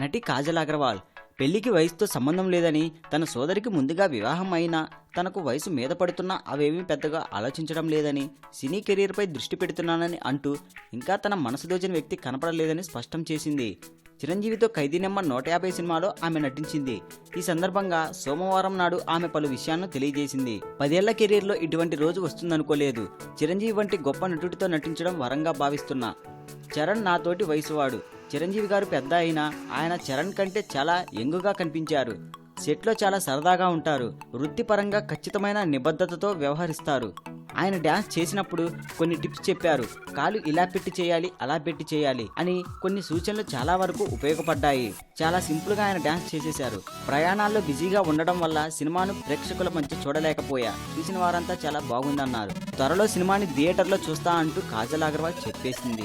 నటి కాజల్ అగర్వాల్ పెళ్ళికి వయసుతో సంబంధం లేదని తన సోదరికి ముందుగా వివాహం అయినా తనకు వయసు మీద పడుతున్నా అవేమీ పెద్దగా ఆలోచించడం లేదని సినీ కెరీర్పై దృష్టి పెడుతున్నానని అంటూ ఇంకా తన మనసు దోచిన వ్యక్తి కనపడలేదని స్పష్టం చేసింది. చిరంజీవితో ఖైదీ నెంబర్ నూట యాభై సినిమాలో ఆమె నటించింది. ఈ సందర్భంగా సోమవారం నాడు ఆమె పలు విషయాలను తెలియజేసింది. పదేళ్ళ కెరీర్లో ఇటువంటి రోజు వస్తుందనుకోలేదు. చిరంజీవి వంటి గొప్ప నటుడితో నటించడం వరంగా భావిస్తున్నా. చరణ్ నాతోటి వయసువాడు. చిరంజీవి గారు పెద్ద అయినా ఆయన చరణ్ కంటే చాలా యంగుగా కనిపించారు. సెట్లో చాలా సరదాగా ఉంటారు. వృత్తిపరంగా ఖచ్చితమైన నిబద్ధతతో వ్యవహరిస్తారు. ఆయన డ్యాన్స్ చేసినప్పుడు కొన్ని టిప్స్ చెప్పారు. కాలు ఇలా పెట్టి చేయాలి అలా పెట్టి చేయాలి అని కొన్ని సూచనలు చాలా వరకు ఉపయోగపడ్డాయి. చాలా సింపుల్గా ఆయన డ్యాన్స్ చేసేశారు. ప్రయాణాల్లో బిజీగా ఉండడం వల్ల సినిమాను ప్రేక్షకుల మధ్య చూడలేకపోయా. చూసిన వారంతా చాలా బాగుందన్నారు. త్వరలో సినిమాని థియేటర్లో చూస్తా అంటూ కాజల్ అగర్వాల్ చెప్పేసింది.